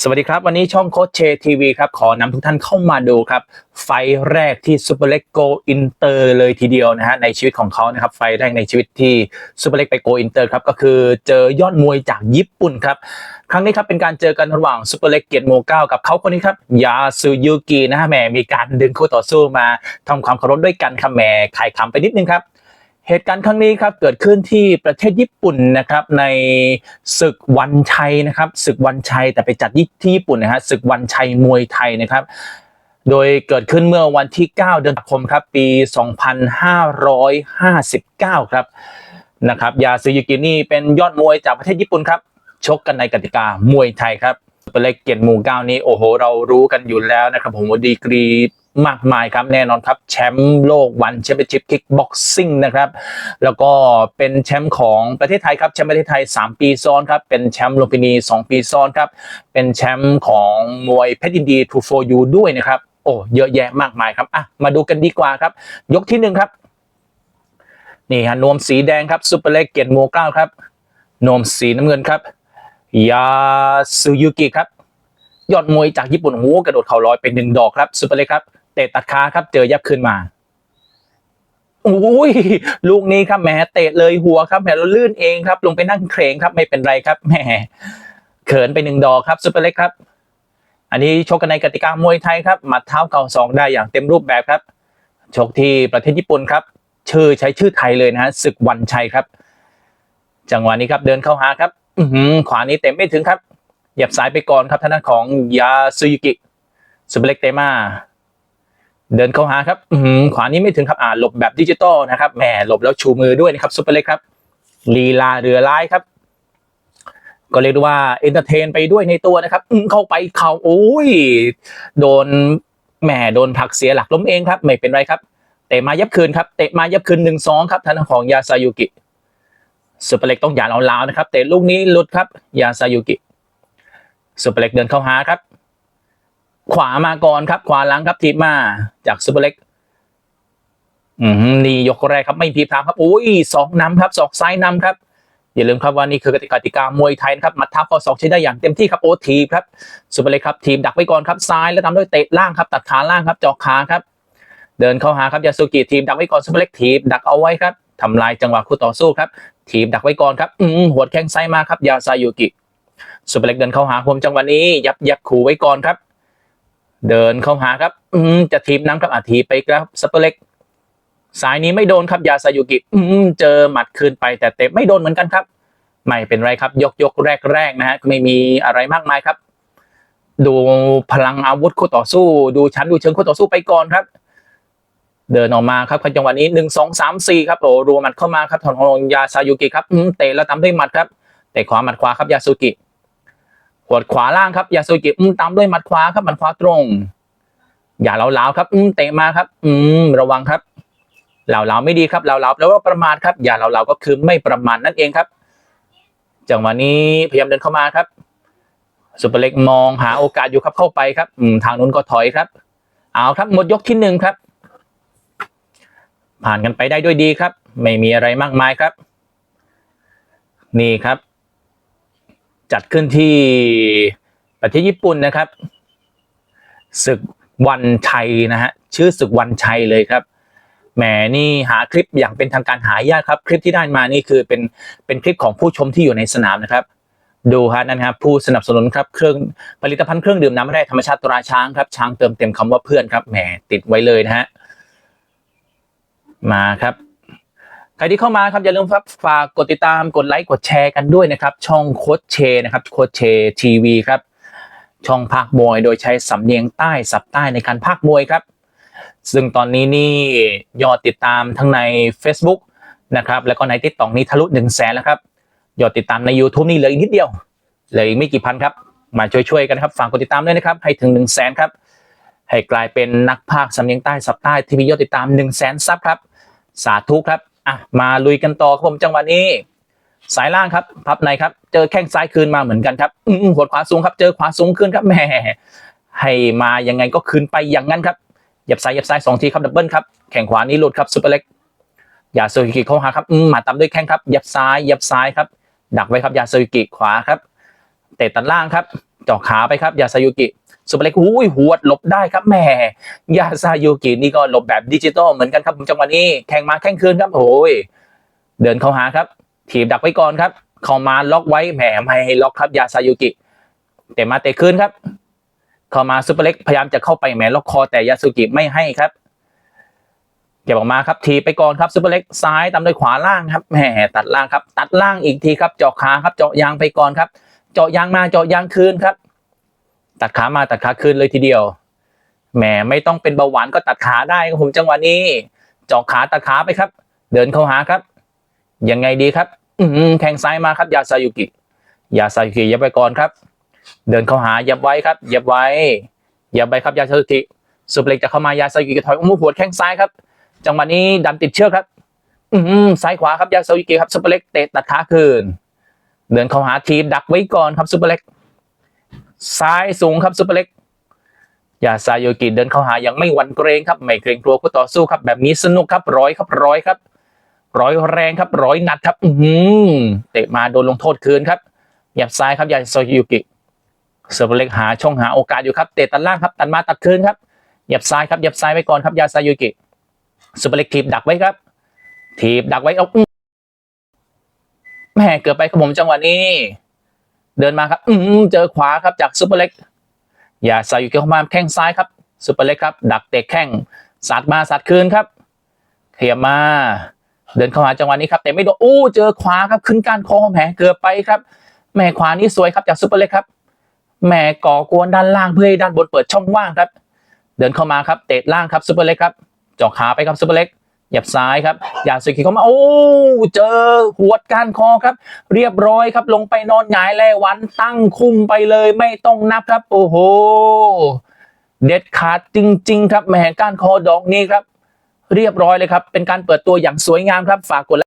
สวัสดีครับ วันนี้ช่องโคชเชทีวีครับ ขอนำทุกท่านเข้ามาดูครับ ไฟแรกที่ซูเปอร์เล็กโกอินเตอร์เลยทีเดียวนะฮะในชีวิตของเขานะครับ ไฟแรกในชีวิตที่ซูเปอร์เล็กไปโกอินเตอร์ครับ ก็คือเจอยอดมวยจากญี่ปุ่นครับ ครั้งนี้ครับเป็นการเจอกันระหว่างซูเปอร์เล็กเกียรติโมเก้ากับเขาคนนี้ครับ ยาซูยุกินะฮะแหมมีการดึงคู่ต่อสู้มาทำความเคารพด้วยกันครับแหมขายขำไปนิดนึงครับ เหตุการณ์ครั้งนี้ครับเกิดขึ้นที่ประเทศญี่ปุ่นนะครับในศึกวันชัยนะครับศึกวันชัยแต่ไปจัดที่ญี่ปุ่นนะฮะศึกวันชัยมวยไทยนะครับโดยเกิดขึ้นเมื่อวันที่ 9 เดือนตุลาคมครับปี 2559 ครับนะครับยาซึยุกินี่เป็นยอดมวยจากประเทศญี่ปุ่นครับชกกันในกติกามวยไทยครับเป็นเล็กเกียรติหมู่เก้านี้โอ้โห เรารู้กันอยู่แล้วนะครับผมว่าดีกรี มากมายครับแน่นอนครับแชมป์โลกวันแชมเปี้ยนชิพคิกบ็อกซิ่งนะครับแล้วก็เป็นแชมป์ของประเทศไทยครับแชมป์ประเทศไทย 3 ปีซ้อนครับเป็นแชมป์ลุมพินี 2 ปีซ้อนครับเป็นแชมป์ของมวยเพชรยินดีทูโฟยูด้วยนะครับโอ้เยอะแยะมากมายครับอะมาดูกันดีกว่าครับ ยกที่หนึ่งครับนี่ฮะนวมสีแดงครับซุปเปอร์เล็กเกียรติโมเก้าครับนวมสีน้ำเงินครับยาซูยุกิครับยอดมวยจากญี่ปุ่นโอ้กระโดดเข่าลอยเป็นหนึ่งดอกครับซุปเปอร์เล็กครับ เตะตัดขาครับ เจอยับขึ้นมาโอ้ยลูกนี้ครับแหมเตะเลยหัวครับแหมเราลื่นเองครับ ลงไปนั่งเครงครับ ไม่เป็นไรครับแหมเขินไปหนึ่งดอกครับซุปเปอร์เล็กครับ อันนี้ชกกันในกติกามวยไทยครับหมัดเท้าเก่าสองได้อย่างเต็มรูปแบบครับชกที่ประเทศญี่ปุ่นครับ ชื่อใช้ชื่อไทยเลยนะฮะศึกวันชัยครับ จังหวะนี้ครับเดินเข้าหาครับ อืขวานี้เต็มไม่ถึงครับหยียบซ้ายไปก่อนครับทางด้านของยาซุยุกิซุปเปอร์เล็กเตมา เดินเข้าหาครับอืขวานี้ไม่ถึงครับอ่าหลบแบบดิจิตอลนะครับแหมหลบแล้วชูมือด้วยนะครับซุปเปอร์เล็กครับลีลาเรือร้ายครับ ก็เรียกว่าเอนเตอร์เทนไปด้วยในตัวนะครับเข้าไปเข่าโอ้ย โดนแหมโดนผักเสียหลักล้มเองครับ ไม่เป็นไรครับเตะมายับคืนครับเตะมายับคืนหนึ่งสองครับทางด้านของยาซายุกิซุปเปอร์เล็กต้องอย่าลาวๆนะครับเตะลูกนี้หลุดครับยาซายุกิซุปเปอร์เล็กเดินเข้าหาครับ ขวามาก่อนครับ ขวาหลังครับทีบมา จากซุปเปอร์เล็กอืมนี่ยกแรกครับไม่พีพรามครับโอ้ยสองนำครับสองซ้ายนำครับอย่าลืมครับว่านี่คือกติกาติกามวยไทยนะครับมัดเท้าข้อศอกใช้ได้อย่างเต็มที่ครับโอ้ทีครับซุปเปอร์เล็กครับทีบดักไว้ก่อนครับซ้ายแล้วตามด้วยเตะล่างครับตัดขาล่างครับเจาะขาครับ เดินเข้าหาครับยาสุกิทีมดักไว้ก่อนซุปเปอร์เล็กทีมดักเอาไว้ครับทำลายจังหวะคู่ต่อสู้ครับ ทีมดักไว้ก่อนครับอืมหัวแข้งซ้ายมาครับยาซายุกิซุปเปอร์เล็กเดินเข้าหาผมจังหวะนี้ยับยับขู่ไว้ก่อนครับ เดินเข้าหาครับ อืมจะทีมน้ำครับอาทีไปครับซุปเปอร์เล็ก สายนี้ไม่โดนครับยาซายุกิ อืมเจอหมัดคืนไปแต่เตะไม่โดนเหมือนกันครับ ไม่เป็นไรครับ ยกยกแรกแรกนะฮะไม่มีอะไรมากมายครับ ดูพลังอาวุธคู่ต่อสู้ ดูชั้นดูเชิงคู่ต่อสู้ไปก่อนครับ เดินออกมาครับจังหวะนี้หนึ่งสองสามสี่ครับโอ้รัวหมัดเข้ามาครับทอนของยาซายุกิครับอืมเตะแล้วตามด้วยหมัดครับเตะขวาหมัดขวาครับยาสุกิ หัวดขวาล่างครับยาสุกิอืมตามด้วยมัดขวาครับมัดขวาตรง อย่าเหลาๆครับ อืมเตะมาครับ อืมระวังครับเหลาๆไม่ดีครับเหลาๆแปลว่าประมาทครับ อย่าเหลาๆก็คือไม่ประมาทนั่นเองครับจังหวะนี้พยายามเดินเข้ามาครับสุปร์เล็กมองหาโอกาสอยู่ครับเข้าไปครับ อืมทางนู้นก็ถอยครับ เอาครับหมดยกที่หนึ่งครับ ผ่านกันไปได้ด้วยดีครับ ไม่มีอะไรมากมายครับ นี่ครับ จัดขึ้นที่ประเทศญี่ปุ่นนะครับ ศึกวันชัยนะฮะชื่อศึกวันชัยเลยครับแหมนี่หาคลิปอย่างเป็นทางการหายากครับ คลิปที่ได้มานี่คือเป็นเป็นคลิปของผู้ชมที่อยู่ในสนามนะครับ ดูฮะนั่นครับผู้สนับสนุนครับเครื่องผลิตภัณฑ์เครื่องดื่มน้ำแร่ธรรมชาติตราช้างครับช้างเติมเต็มคำว่าเพื่อนครับแหมติดไว้เลยนะฮะมาครับ ใครที่เข้ามาครับอย่าลืมฝากกดติดตามกดไลค์กดแชร์กันด้วยนะครับ ช่องโคชเชนะครับโคชเชทีวีครับ ช่องภาคมวยโดยใช้สำเนียงใต้สับใต้ในการภาคมวยครับ ซึ่งตอนนี้นี่ยอดติดตามทั้งใน Facebook นะครับแล้วก็ในทิกตอกนี้ทะลุ1นึ่งแสนแล้วครับยอดติดตามใน YouTube นี่เหลืออีกนิดเดียวเหลืออีกไม่กี่พันครับ มาช่วยๆกันครับฝากกดติดตามด้วยนะครับ ให้ถึง1นึ่งแสนครับให้กลายเป็นนักภาคสำเนียงใต้สับใต้ที่มียอดติดตาม1นึ่งแสนซับครับ สาธุครับ อะมาลุยกันต่อครับผมจังหวะนี้สายล่างครับพับในครับ เจอแข้งซ้ายคืนมาเหมือนกันครับอืมหัวขวาสูงครับ เจอขวาสูงขึ้นครับแหมให้มายังไงก็คืนไปอย่างนั้นครับหยับซ้ายหยับซ้ายสองทีครับดับเบิลครับแข่งขวานี้หลุดครับซุปเปอร์เล็กยาโซยุกิเข้าหาครับอืมหมาตามด้วยแข้งครับหยับซ้ายหยับซ้ายครับ ดักไว้ครับยาโซยุกิขวาครับ เตะตัดล่างครับ เจาะขาไปครับยาซายุกิซุปเปอร์เล็กอุ้ยหวดหลบได้ครับแหมยาซายุกินี่ก็หลบแบบดิจิตอลเหมือนกันครับผมจังหวะนี้แข่งมาแข่งคืนครับโอ้ยเดินเข้าหาครับ ถีบดักไว้ก่อนครับ เข้ามาล็อกไว้แหมไม่ให้ล็อกครับยาซายุกิเตะมาเตะคืนครับ เข้ามาซุปเปอร์เล็กพยายามจะเข้าไปแหมล็อกคอแต่ยาซายุกิไม่ให้ครับเก็บออกมาครับทีไปก่อนครับซุปเปอร์เล็กซ้ายตามด้วยขวาล่างครับแหมตัดล่างครับ ตัดล่างอีกทีครับเจาะขาครับเจาะยางไปก่อนครับ เจาะยางมาเจาะยางคืนครับ ตัดขามาตัดขาคืนเลยทีเดียวแหมไม่ต้องเป็นเบาหวานก็ตัดขาได้ครับผมจังหวะนี้เจาะขาตัดขาไปครับ เดินเข้าหาครับยังไงดีครับ อืแข่งซ้ายมาครับ ยาซายุกิ ยาซายุกิยับไปก่อนครับ เดินเข้าหายับไว้ครับยับไว้ยับไปครับยาซายุกิสุเปเล็กจะเข้ามายาซายุกิถอยอุ้มหัวแข้งซ้ายครับ จังหวะนี้ดันติดเชือกครับ อืซ้ายขวาครับยาซายุกิครับซุเปร์เล็กเตะตัดขาคืน เดินเข้าหาทีมดักไว้ก่อนครับซุปเปอร์เล็กซ้ายสูงครับซุปเปอร์เล็กยาซาโยกิเดินเข้าหาอย่างไม่หวั่นเกรงครับไม่เกรงกลัวคู่ต่อสู้ครับ แบบนี้สนุกครับร้อยครับร้อยครับ ร้อยแรงครับร้อยหนัดครับ อืเตะมาโดนลงโทษคืนครับหยับซ้ายครับยาซาโยกิซุปเปอร์เล็กหาช่องหาโอกาสอยู่ครับเตะตัดล่างครับตัดมาตัดคืนครับหยับซ้ายครับหยับซ้ายไว้ก่อนครับยาซาโยกิซุปเปอร์เล็กทีบดักไว้ครับ ทีบดักไว้เอา อื้อแม่เกือบไปครับผมจังหวะนี้ เดินมาครับ อืมเจอขวาครับจากซุปเปอร์เล็ก อย่าใส่อยู่เกี่ยวเข้ามาแข้งซ้ายครับซุปเปอร์เล็กครับ ดักเตะแข้งสัดมาสัดคืนครับเขียบมา เดินเข้าหาจังหวะนี้ครับแต่ไม่โดนอู้เจอขวาครับขึ้นการคอแหมเกือบไปครับแหมขวานี้สวยครับจากซุปเปอร์เล็กครับแหมก่อกวนด้านล่างเพื่อให้ด้านบนเปิดช่องว่างครับ เดินเข้ามาครับเตะล่างครับซุปเปอร์เล็กครับจาะขาไปครับซุปเปอร์เล็ก หยับซ้ายครับยาสุกิเข้ามา โอ้เจอหัวดก้านคอครับ เรียบร้อยครับ ลงไปนอนหงายแลวันตั้งคุมไปเลยไม่ต้องนับครับ โอ้โห เด็ดขาดจริง ๆ ครับแหมก้านคอดอกนี้ครับ เรียบร้อยเลยครับ เป็นการเปิดตัวอย่างสวยงามครับฝากกด